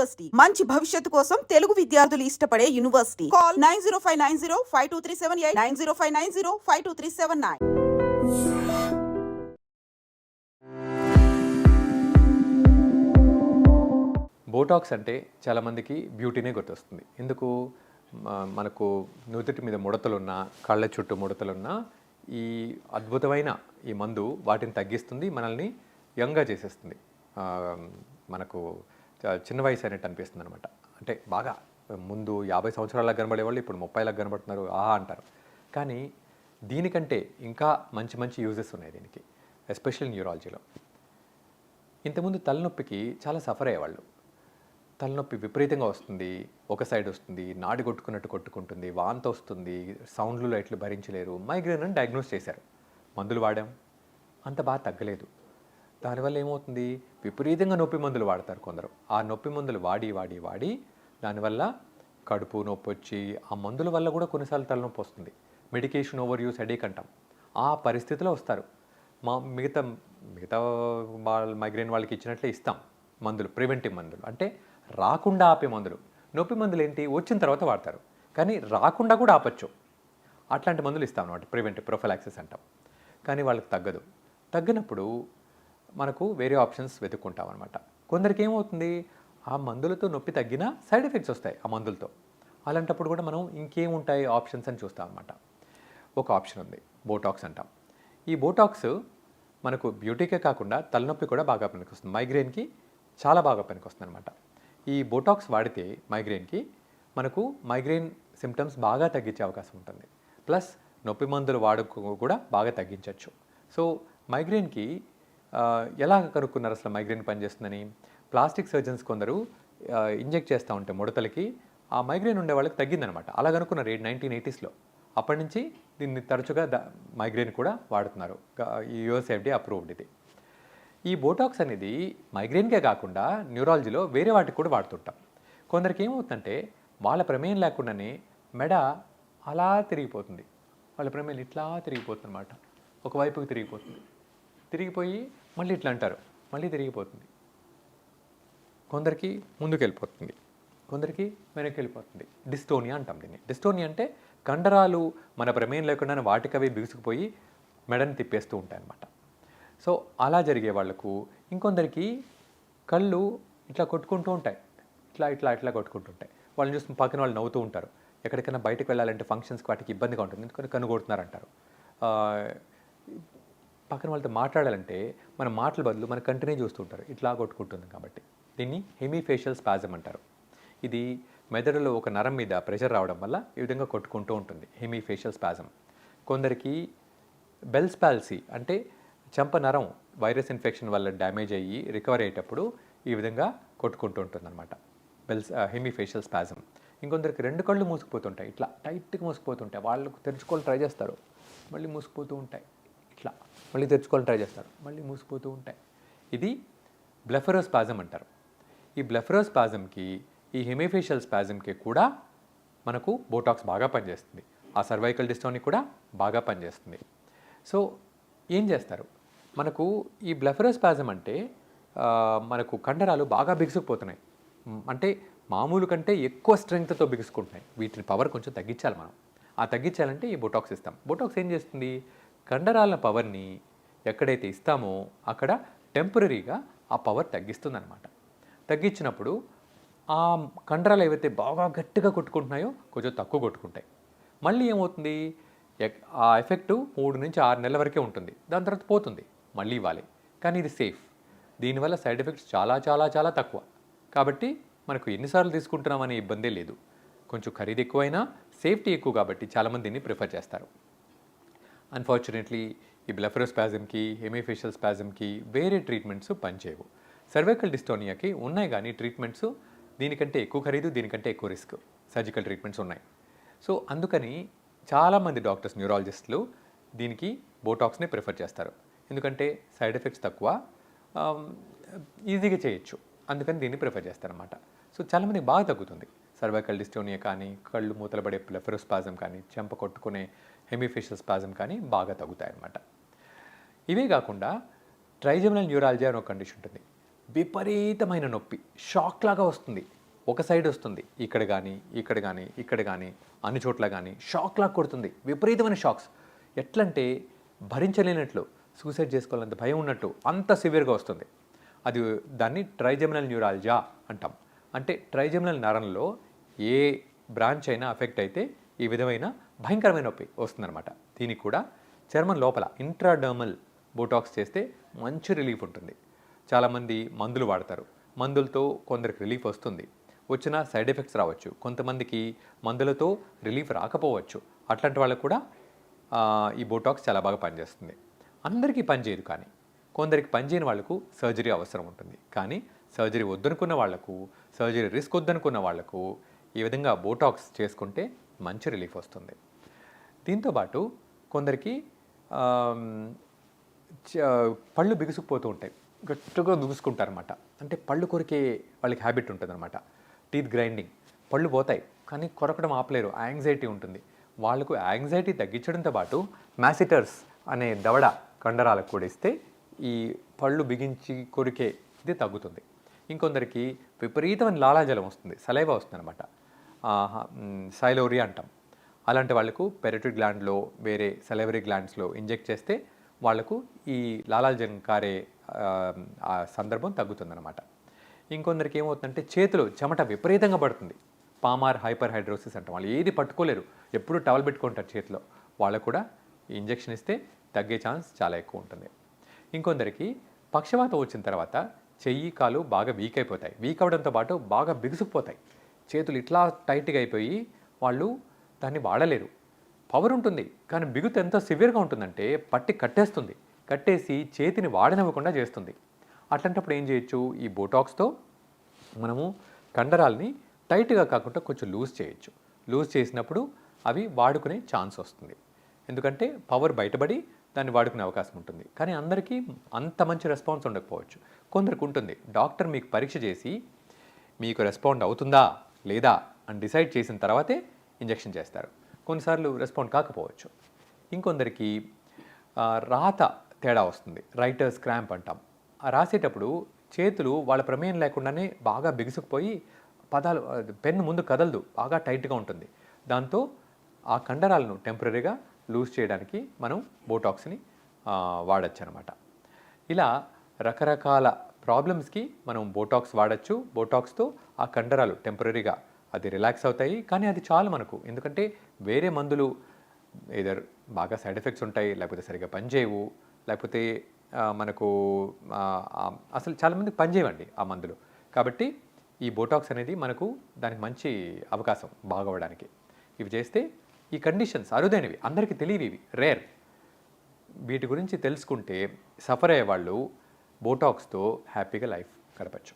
University మంచి భవిష్యత్తు కోసం తెలుగు విద్యార్థులు ఇష్టపడే university call nine zero five nine zero five two three seven eight nine zero five nine zero five two three seven nine. Botox అంటే చాలామందికి బ్యూటీనే గుర్తొస్తుంది. ఎందుకు? మనకు నుదుటి మీద ముడతలున్నా కళ్ళ చుట్టూ ముడతలున్నా ఈ అద్భుతమైన ఈ మందు వాటిని తగ్గిస్తుంది మనల్ని యంగ్గా చేసేస్తుంది. మనకు చిన్న వయసు అయినట్టు అనిపిస్తుంది అనమాట అంటే బాగా ముందు యాభై సంవత్సరాలకు కనబడే వాళ్ళు ఇప్పుడు ముప్పైలకు కనబడుతున్నారు ఆహా అంటారు. కానీ దీనికంటే ఇంకా మంచి మంచి యూజెస్ ఉన్నాయి దీనికి ఎస్పెషల్ న్యూరాలజీలో. ఇంతకుముందు తలనొప్పికి చాలా సఫర్ అయ్యేవాళ్ళు. తలనొప్పి విపరీతంగా వస్తుంది ఒక సైడ్ వస్తుంది నాడి కొట్టుకున్నట్టు కొట్టుకుంటుంది వాంత వస్తుంది సౌండ్లు లైట్లు భరించలేరు మైగ్రేన్ అని డయాగ్నోస్ చేశారు. మందులు వాడాం అంత బాగా తగ్గలేదు. దానివల్ల ఏమవుతుంది? విపరీతంగా నొప్పి మందులు వాడతారు కొందరు. ఆ నొప్పి మందులు వాడి వాడి వాడి దానివల్ల కడుపు నొప్పి వచ్చి ఆ మందుల వల్ల కూడా కొన్నిసార్లు తలనొప్పి వస్తుంది. మెడికేషన్ ఓవర్ యూస్ హెడేక్ అంటాం. ఆ పరిస్థితిలో వస్తారు. మా మిగతా మిగతా వాళ్ళ మైగ్రేన్ వాళ్ళకి ఇచ్చినట్లే ఇస్తాం మందులు ప్రివెంటివ్ మందులు. అంటే రాకుండా ఆపే మందులు. నొప్పి మందులు ఏంటి? వచ్చిన తర్వాత వాడతారు. కానీ రాకుండా కూడా ఆపచ్చు. అట్లాంటి మందులు ఇస్తాం అనమాట ప్రివెంటివ్ ప్రొఫలాక్సిస్ అంటాం. కానీ వాళ్ళకి తగ్గదు. తగ్గినప్పుడు మనకు వేరే ఆప్షన్స్ వెతుక్కుంటాం అనమాట కొందరికి ఏమవుతుంది ఆ మందులతో నొప్పి తగ్గినా సైడ్ ఎఫెక్ట్స్ వస్తాయి ఆ మందులతో. అలాంటప్పుడు కూడా మనం ఇంకేముంటాయి ఆప్షన్స్ అని చూస్తాం అనమాట ఒక ఆప్షన్ ఉంది బోటాక్స్ అంటాం. ఈ బోటాక్స్ మనకు బ్యూటీకే కాకుండా తలనొప్పి కూడా బాగా పనికొస్తుంది. మైగ్రేన్కి చాలా బాగా పనికొస్తుంది అనమాట ఈ బోటాక్స్ వాడితే మైగ్రేన్కి మనకు మైగ్రేన్ సిమ్టమ్స్ బాగా తగ్గించే అవకాశం ఉంటుంది. ప్లస్ నొప్పి మందులు వాడుకు కూడా బాగా తగ్గించవచ్చు సో మైగ్రేన్కి ఎలా కనుక్కున్నారు అసలు మైగ్రేన్ పనిచేస్తుందని? ప్లాస్టిక్ సర్జన్స్ కొందరు ఇంజెక్ట్ చేస్తూ ఉంటే ముడతలకి ఆ మైగ్రేన్ ఉండే వాళ్ళకి తగ్గిందనమాట. అలా కనుక్కున్నారు నైన్టీన్ ఎయిటీస్లో అప్పటి నుంచి దీన్ని తరచుగా ద మైగ్రేన్ కూడా వాడుతున్నారు. ఈ యుఎస్ఎఫ్డి అప్రూవ్డ్ ఇది. ఈ బోటాక్స్ అనేది మైగ్రేన్కే కాకుండా న్యూరాలజీలో వేరే వాటికి కూడా వాడుతుంటాం. కొందరికి ఏమవుతుందంటే వాళ్ళ ప్రమేయం లేకుండానే మెడ అలా తిరిగిపోతుంది. వాళ్ళ ప్రమేయం ఇట్లా తిరిగిపోతుంది అనమాట ఒకవైపుకి తిరిగిపోతుంది. తిరిగిపోయి మళ్ళీ ఇట్లా అంటారు. మళ్ళీ తిరిగిపోతుంది. కొందరికి ముందుకెళ్ళిపోతుంది. కొందరికి వెనక్కి వెళ్ళిపోతుంది డిస్టోనియా అంటాం దీన్ని. డిస్టోనియా అంటే కండరాలు మన ప్రమేయం లేకుండానే వాటికవే బిగుసుకుపోయి మెడని తిప్పేస్తూ ఉంటాయి అన్నమాట సో అలా జరిగే వాళ్ళకు ఇంకొందరికి కళ్ళు ఇట్లా కొట్టుకుంటూ ఉంటాయి. ఇట్లా ఇట్లా ఇట్లా కొట్టుకుంటూ ఉంటాయి. వాళ్ళని చూసి పక్కన వాళ్ళు నవ్వుతూ ఉంటారు. ఎక్కడికైనా బయటకు వెళ్ళాలంటే ఫంక్షన్స్కి వాటికి ఇబ్బందిగా ఉంటుంది. ఎందుకంటే కనుగొడుతున్నారంటారు పక్కన వాళ్ళతో మాట్లాడాలంటే మన మాటల బదులు మన కంటిన్యూ చూస్తుంటారు. ఇట్లా కొట్టుకుంటుంది కాబట్టి. దీన్ని హెమీఫేషియల్ స్పాజమ్ అంటారు. ఇది మెదడులో ఒక నరం మీద ప్రెషర్ రావడం వల్ల ఈ విధంగా కొట్టుకుంటూ ఉంటుంది. హెమీఫేషియల్ స్పాజమ్ కొందరికి బెల్స్ పాల్సీ అంటే చెంప నరం వైరస్ ఇన్ఫెక్షన్ వల్ల డ్యామేజ్ అయ్యి రికవర్ అయ్యేటప్పుడు ఈ విధంగా కొట్టుకుంటూ ఉంటుందన్నమాట. బెల్స్ హెమీఫేషియల్ స్పాజమ్ ఇంకొందరికి రెండు కళ్ళు మూసుకుపోతుంటాయి. ఇట్లా టైట్గా మూసుకుపోతుంటాయి. వాళ్ళు తెరుచుకోవాలి ట్రై చేస్తారు. మళ్ళీ మూసుకుపోతూ ఉంటాయి. మళ్ళీ తెరుచుకోవాలి ట్రై చేస్తారు. మళ్ళీ మూసిపోతూ ఉంటాయి. ఇది బ్లెఫరోస్పాజం అంటారు. ఈ బ్లెఫరోస్పాజంకి ఈ హెమిఫేషియల్ స్పాజంకి కూడా మనకు బోటాక్స్ బాగా పనిచేస్తుంది. ఆ సర్వైకల్ డిస్టోని కూడా బాగా పనిచేస్తుంది. సో ఏం చేస్తారు? మనకు ఈ బ్లెఫరోస్పాజం అంటే మనకు కండరాలు బాగా బిగుసుకుపోతున్నాయి. అంటే మామూలు కంటే ఎక్కువ స్ట్రెంగ్త్తో బిగుసుకుంటున్నాయి. వీటిని పవర్ కొంచెం తగ్గించాలి మనం. ఆ తగ్గించాలంటే ఈ బొటాక్స్ ఇస్తాం. బొటాక్స్ ఏం చేస్తుంది? కండరాల పవర్ని ఎక్కడైతే ఇస్తామో అక్కడ టెంపరీగా ఆ పవర్ తగ్గిస్తుందన్నమాట. తగ్గించినప్పుడు ఆ కండరాలు ఏవైతే బాగా గట్టిగా కొట్టుకుంటున్నాయో కొంచెం తక్కువ కొట్టుకుంటాయి. మళ్ళీ ఏమవుతుంది? ఎక్- ఆ ఎఫెక్టు మూడు నుంచి ఆరు నెలల వరకే ఉంటుంది. దాని తర్వాత పోతుంది. మళ్ళీ ఇవ్వాలి. కానీ ఇది సేఫ్. దీనివల్ల సైడ్ ఎఫెక్ట్స్ చాలా చాలా చాలా తక్కువ. కాబట్టి మనకు ఎన్నిసార్లు తీసుకుంటున్నామనే ఇబ్బందే లేదు. కొంచెం ఖరీదు ఎక్కువైనా సేఫ్టీ ఎక్కువ కాబట్టి చాలామంది దీన్ని ప్రిఫర్ చేస్తారు. అన్ఫార్చునేట్లీ ఈ బ్లెఫరోస్పాజమ్కి హెమిఫేషియల్ స్పాజమ్కి వేరే ట్రీట్మెంట్స్ పనిచేయవు. సర్వైకల్ డిస్టోనియాకి ఉన్నాయి కానీ ట్రీట్మెంట్స్ దీనికంటే ఎక్కువ ఖరీదు దీనికంటే ఎక్కువ రిస్క్ సర్జికల్ ట్రీట్మెంట్స్ ఉన్నాయి. సో అందుకని చాలామంది డాక్టర్స్ న్యూరాలజిస్టులు దీనికి బోటాక్స్నే ప్రిఫర్ చేస్తారు. ఎందుకంటే సైడ్ ఎఫెక్ట్స్ తక్కువ ఈజీగా చేయొచ్చు. అందుకని దీన్ని ప్రిఫర్ చేస్తారనమాట సో చాలామంది బాగా తగ్గుతుంది. సర్వైకల్ డిస్టోనియా కానీ కళ్ళు మూతలబడే ప్లెఫరోస్పాజం కానీ చెంప కొట్టుకునే హెమిఫేషియల్ స్పాజం కానీ బాగా తగ్గుతాయి అన్నమాట ఇవే కాకుండా ట్రైజమినల్ న్యూరాలజీ అని ఒక కండిషన్ ఉంటుంది. విపరీతమైన నొప్పి షాక్ లాగా వస్తుంది. ఒక సైడ్ వస్తుంది ఇక్కడ కానీ ఇక్కడ కానీ ఇక్కడ కానీ అన్ని చోట్ల కానీ షాక్ లాగా కొడుతుంది. విపరీతమైన షాక్స్. ఎట్లంటే భరించలేనట్లు సూసైడ్ చేసుకోవాలంత భయం ఉన్నట్టు అంత సివియర్గా వస్తుంది. అది దాన్ని ట్రైజెమినల్ న్యూరాలజా అంటాం. అంటే ట్రైజెమినల్ నరంలో ఏ బ్రాంచ్ అయినా అఫెక్ట్ అయితే ఈ విధమైన భయంకరమైన నొప్పి వస్తుందన్నమాట. దీనికి కూడా చర్మం లోపల ఇంట్రాడర్మల్ బోటాక్స్ చేస్తే మంచి రిలీఫ్ ఉంటుంది. చాలామంది మందులు వాడతారు. మందులతో కొందరికి రిలీఫ్ వస్తుంది. వచ్చిన సైడ్ ఎఫెక్ట్స్ రావచ్చు. కొంతమందికి మందులతో రిలీఫ్ రాకపోవచ్చు. అట్లాంటి వాళ్ళకు కూడా ఈ బోటాక్స్ చాలా బాగా పనిచేస్తుంది. అందరికీ పనిచేయదు కానీ కొందరికి పనిచేయని వాళ్ళకు సర్జరీ అవసరం ఉంటుంది. కానీ సర్జరీ వద్దనుకున్న వాళ్ళకు సర్జరీ రిస్క్ వద్దనుకున్న వాళ్ళకు ఈ విధంగా బోటాక్స్ చేసుకుంటే మంచి రిలీఫ్ వస్తుంది. దీంతోపాటు కొందరికి చ- పళ్ళు బిగుసుకుపోతూ ఉంటాయి. గట్టిగా బిగుసుకుంటారనమాట అంటే పళ్ళు కొరికే వాళ్ళకి హ్యాబిట్ ఉంటుంది అనమాట టీత్ గ్రైండింగ్ పళ్ళు పోతాయి కానీ కొరకడం ఆపలేరు. యాంగ్జైటీ ఉంటుంది. వాళ్ళకు యాంగ్జైటీ తగ్గించడంతో పాటు మ్యాసిటర్స్ అనే దవడ కండరాలకు కూడా ఇస్తే ఈ పళ్ళు బిగించి కొరికే ఇది తగ్గుతుంది. ఇంకొందరికి విపరీతమైన లాలాజలం వస్తుంది. సలైవా వస్తుంది అనమాట సైలోరియా అంటాం. అలాంటి వాళ్ళకు పెరటిడ్ గ్లాండ్లో వేరే సెలవరీ గ్లాండ్స్లో ఇంజెక్ట్ చేస్తే వాళ్ళకు ఈ లాలాజన్ కారే సందర్భం తగ్గుతుందన్నమాట. ఇంకొందరికి ఏమవుతుందంటే చేతులు చెమట విపరీతంగా పడుతుంది. పామార్ హైపర్ హైడ్రోసిస్ అంటాం. వాళ్ళు ఏది పట్టుకోలేరు. ఎప్పుడు టవల్ పెట్టుకుంటారు చేతిలో. వాళ్ళకు కూడా ఇంజెక్షన్ ఇస్తే తగ్గే ఛాన్స్ చాలా ఎక్కువ ఉంటుంది. ఇంకొందరికి పక్షవాతం వచ్చిన తర్వాత చెయ్యి కాలు బాగా వీక్ అయిపోతాయి. వీక్ అవడంతో పాటు బాగా బిగుసుకుపోతాయి. చేతులు ఇట్లా టైట్గా అయిపోయి వాళ్ళు దాన్ని వాడలేరు. పవర్ ఉంటుంది కానీ బిగుతు ఎంత సివియర్గా ఉంటుందంటే పట్టి కట్టేస్తుంది. కట్టేసి చేతిని వాడనివ్వకుండా చేస్తుంది. అట్లాంటప్పుడు ఏం చేయొచ్చు? ఈ బోటాక్స్తో మనము కండరాల్ని టైట్గా కాకుండా కొంచెం లూజ్ చేయొచ్చు. లూజ్ చేసినప్పుడు అవి వాడుకునే ఛాన్స్ వస్తుంది. ఎందుకంటే పవర్ బయటపడి దాన్ని వాడుకునే అవకాశం ఉంటుంది. కానీ అందరికీ అంత మంచి రెస్పాన్స్ ఉండకపోవచ్చు. కొందరికి ఉంటుంది డాక్టర్ మీకు పరీక్ష చేసి మీకు రెస్పాండ్ అవుతుందా లేదా? అని డిసైడ్ చేసిన తర్వాతే ఇంజెక్షన్ చేస్తారు. కొన్నిసార్లు రెస్పాండ్ కాకపోవచ్చు. ఇంకొందరికి రాత తేడా వస్తుంది. రైటర్స్ క్రాంప్ అంటాం. రాసేటప్పుడు చేతులు వాళ్ళ ప్రమేయం లేకుండానే బాగా బిగుసుకుపోయి పదాలు పెన్ను ముందు కదలదు బాగా టైట్గా ఉంటుంది. దాంతో ఆ కండరాలను టెంపరీగా లూజ్ చేయడానికి మనం బోటాక్స్ని వాడచ్చు అనమాట ఇలా రకరకాల ప్రాబ్లమ్స్కి మనం బోటాక్స్ వాడచ్చు. బోటాక్స్తో ఆ కండరాలు టెంపరీగా అది రిలాక్స్ అవుతాయి కానీ అది చాలు మనకు. ఎందుకంటే వేరే మందులు ఏదర్ బాగా సైడ్ ఎఫెక్ట్స్ ఉంటాయి లేకపోతే సరిగ్గా పనిచేయవు లేకపోతే మనకు అసలు చాలామంది పనిచేయవండి ఆ మందులు. కాబట్టి ఈ బోటాక్స్ అనేది మనకు దానికి మంచి అవకాశం బాగవడానికి ఇవి చేస్తే ఈ కండిషన్స్ అరుదైనవి అందరికీ తెలియవి ఇవి రేర్ వీటి గురించి తెలుసుకుంటే సఫర్ అయ్యే వాళ్ళు బోటాక్స్తో హ్యాపీగా లైఫ్ గడపచ్చు.